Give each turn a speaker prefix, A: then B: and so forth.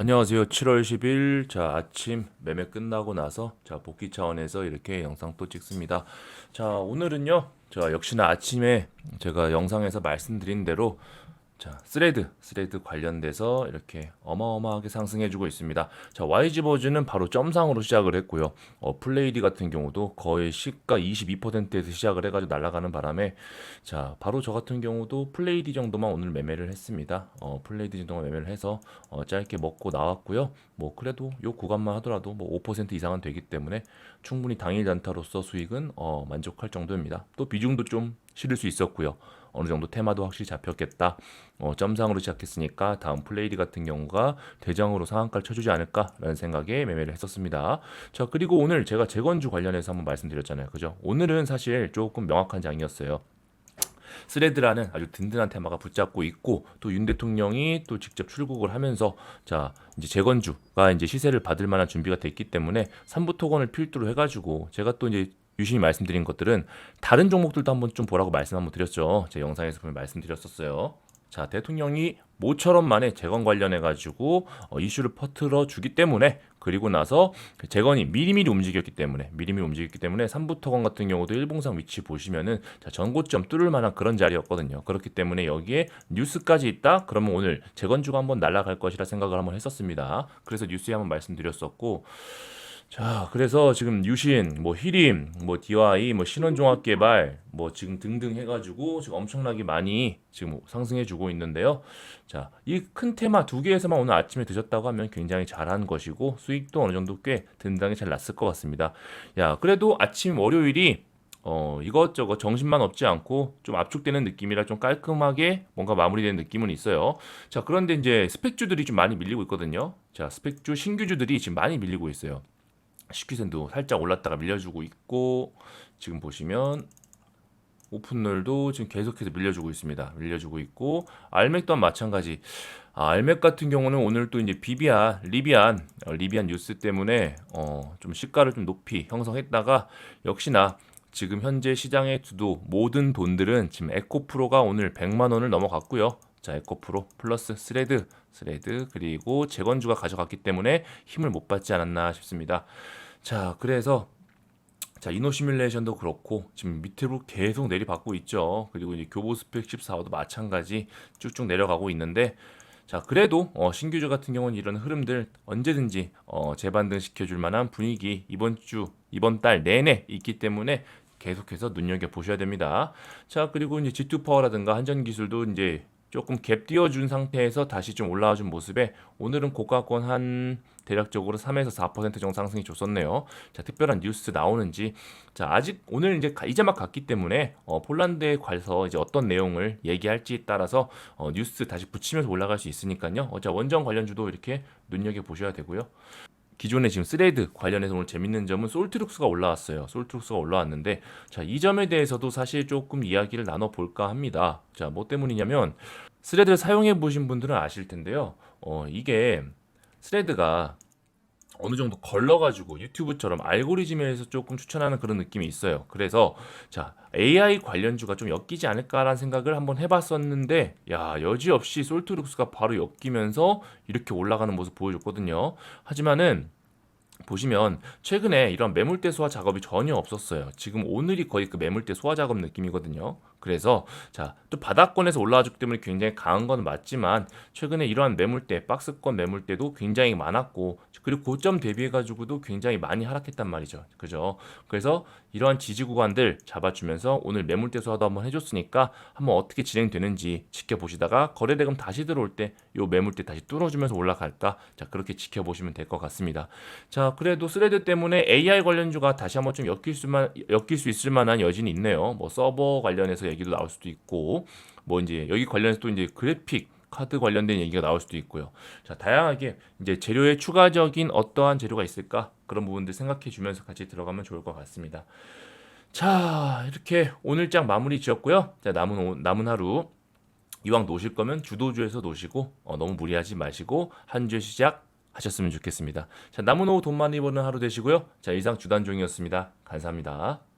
A: 안녕하세요. 7월 10일 자 아침 매매 끝나고 나서 자 복귀 차원에서 이렇게 영상 또 찍습니다. 자 오늘은요. 자 역시나 아침에 제가 영상에서 말씀드린 대로 자 스레드 스레드 관련돼서 이렇게 어마어마하게 상승해주고 있습니다. 자 YG 버즈는 바로 점상으로 시작을 했고요. 어, 플레이디 같은 경우도 거의 시가 22%에서 시작을 해가지고 날아가는 바람에 자 바로 저 같은 경우도 플레이디 정도만 오늘 매매를 했습니다. 어, 플레이디 정도만 매매를 해서 어, 짧게 먹고 나왔고요. 뭐 그래도 요 구간만 하더라도 뭐 5% 이상은 되기 때문에 충분히 당일 단타로서 수익은 어, 만족할 정도입니다. 또 비중도 좀 실을 수 있었고요. 어느 정도 테마도 확실히 잡혔겠다. 어, 점상으로 시작했으니까 다음 플레이디 같은 경우가 대장으로 상한가를 쳐주지 않을까라는 생각에 매매를 했었습니다. 자 그리고 오늘 제가 재건주 관련해서 한번 말씀드렸잖아요. 그죠? 오늘은 사실 조금 명확한 장이었어요. 스레드라는 아주 든든한 테마가 붙잡고 있고 또 윤 대통령이 또 직접 출국을 하면서 자 이제 재건주가 이제 시세를 받을 만한 준비가 됐기 때문에 삼부 토건을 필두로 해가지고 제가 또 이제 유심히 말씀드린 것들은 다른 종목들도 한번 좀 보라고 말씀 한번 드렸죠. 제 영상에서 보면 말씀드렸었어요. 자 대통령이 모처럼 만에 재건 관련해 가지고 어, 이슈를 퍼뜨려 주기 때문에 그리고 나서 그 재건이 미리미리 움직였기 때문에 미리미리 움직였기 때문에 삼부토건 같은 경우도 일봉상 위치 보시면은 자 전고점 뚫을 만한 그런 자리였거든요. 그렇기 때문에 여기에 뉴스까지 있다. 그러면 오늘 재건주가 한번 날아갈 것이라 생각을 한번 했었습니다. 그래서 뉴스에 한번 말씀드렸었고 자, 그래서 지금 유신, 뭐 히림, 뭐 DY, 뭐 신원종합개발, 뭐 지금 등등 해가지고 지금 엄청나게 많이 지금 상승해주고 있는데요. 자, 이 큰 테마 두 개에서만 오늘 아침에 드셨다고 하면 굉장히 잘한 것이고 수익도 어느 정도 꽤 든든하게 잘 났을 것 같습니다. 야, 그래도 아침 월요일이 어, 이것저것 정신만 없지 않고 좀 압축되는 느낌이라 좀 깔끔하게 뭔가 마무리되는 느낌은 있어요. 자, 그런데 이제 스펙주들이 좀 많이 밀리고 있거든요. 자, 스펙주 신규주들이 지금 많이 밀리고 있어요. 식규센도 살짝 올랐다가 밀려주고 있고 지금 보시면 오픈롤도 지금 계속해서 밀려주고 있습니다. 밀려주고 있고 알맥 또한 마찬가지. 아, 알맥 같은 경우는 오늘 또 이제 비비안, 리비안, 어, 리비안 뉴스 때문에 어, 좀 시가를 좀 높이 형성했다가 역시나 지금 현재 시장의 주도 모든 돈들은 지금 에코프로가 오늘 100만 원을 넘어갔고요. 자, 에코프로 플러스 스레드, 스레드 그리고 재건주가 가져갔기 때문에 힘을 못 받지 않았나 싶습니다. 자, 그래서 자, 이노 시뮬레이션도 그렇고 지금 밑으로 계속 내리받고 있죠. 그리고 이제 교보 스펙 14호도 마찬가지 쭉쭉 내려가고 있는데 자, 그래도 어, 신규주 같은 경우는 이런 흐름들 언제든지 어, 재반등 시켜줄 만한 분위기 이번 주 이번 달 내내 있기 때문에 계속해서 눈여겨 보셔야 됩니다. 자, 그리고 이제 G2 파워라든가 한전 기술도 이제 조금 갭 띄워준 상태에서 다시 좀 올라와 준 모습에 오늘은 고가권 한 대략적으로 3에서 4% 정도 상승이 줬었네요. 자, 특별한 뉴스 나오는지 자, 아직 오늘 이제 가- 이제 막 갔기 때문에 어, 폴란드에 가서 이제 어떤 내용을 얘기할지에 따라서 어, 뉴스 다시 붙이면서 올라갈 수 있으니까요. 어, 자, 원전 관련주도 이렇게 눈여겨 보셔야 되고요. 기존에 지금 스레드 관련해서 오늘 재밌는 점은 솔트룩스가 올라왔어요. 솔트룩스가 올라왔는데 자, 이 점에 대해서도 사실 조금 이야기를 나눠 볼까 합니다. 자, 뭐 때문이냐면 스레드를 사용해 보신 분들은 아실 텐데요. 어, 이게 스레드가 어느 정도 걸러가지고 유튜브처럼 알고리즘에서 조금 추천하는 그런 느낌이 있어요. 그래서 자 AI 관련주가 좀 엮이지 않을까라는 생각을 한번 해봤었는데 야 여지없이 솔트룩스가 바로 엮이면서 이렇게 올라가는 모습 보여줬거든요. 하지만은 보시면 최근에 이런 매물대 소화 작업이 전혀 없었어요. 지금 오늘이 거의 그 매물대 소화 작업 느낌이거든요. 그래서 자 또 바닥권에서 올라와줬기 때문에 굉장히 강한 건 맞지만 최근에 이러한 매물대 박스권 매물대도 굉장히 많았고 그리고 고점 대비해 가지고도 굉장히 많이 하락했단 말이죠. 그죠? 그래서 이러한 지지 구간들 잡아주면서 오늘 매물대 소화도 한번 해줬으니까 한번 어떻게 진행되는지 지켜보시다가 거래대금 다시 들어올 때 요 매물대 다시 뚫어주면서 올라갈까? 자 그렇게 지켜보시면 될 것 같습니다. 자 그래도 스레드 때문에 AI 관련주가 다시 한번 좀 엮일 수만 엮일 수 있을 만한 여진이 있네요. 뭐 서버 관련해서 얘기도 나올 수도 있고 뭐 이제 여기 관련해서 또 이제 그래픽 카드 관련된 얘기가 나올 수도 있고요. 자, 다양하게 이제 재료에 추가적인 어떠한 재료가 있을까? 그런 부분들 생각해 주면서 같이 들어가면 좋을 것 같습니다. 자, 이렇게 오늘 장 마무리 지었고요. 자, 남은 오- 남은 하루 이왕 노실 거면 주도주에서 노시고 어, 너무 무리하지 마시고 한 주의 시작 하셨으면 좋겠습니다. 자, 남은 오후 돈 많이 버는 하루 되시고요. 자, 이상 주단종이었습니다. 감사합니다.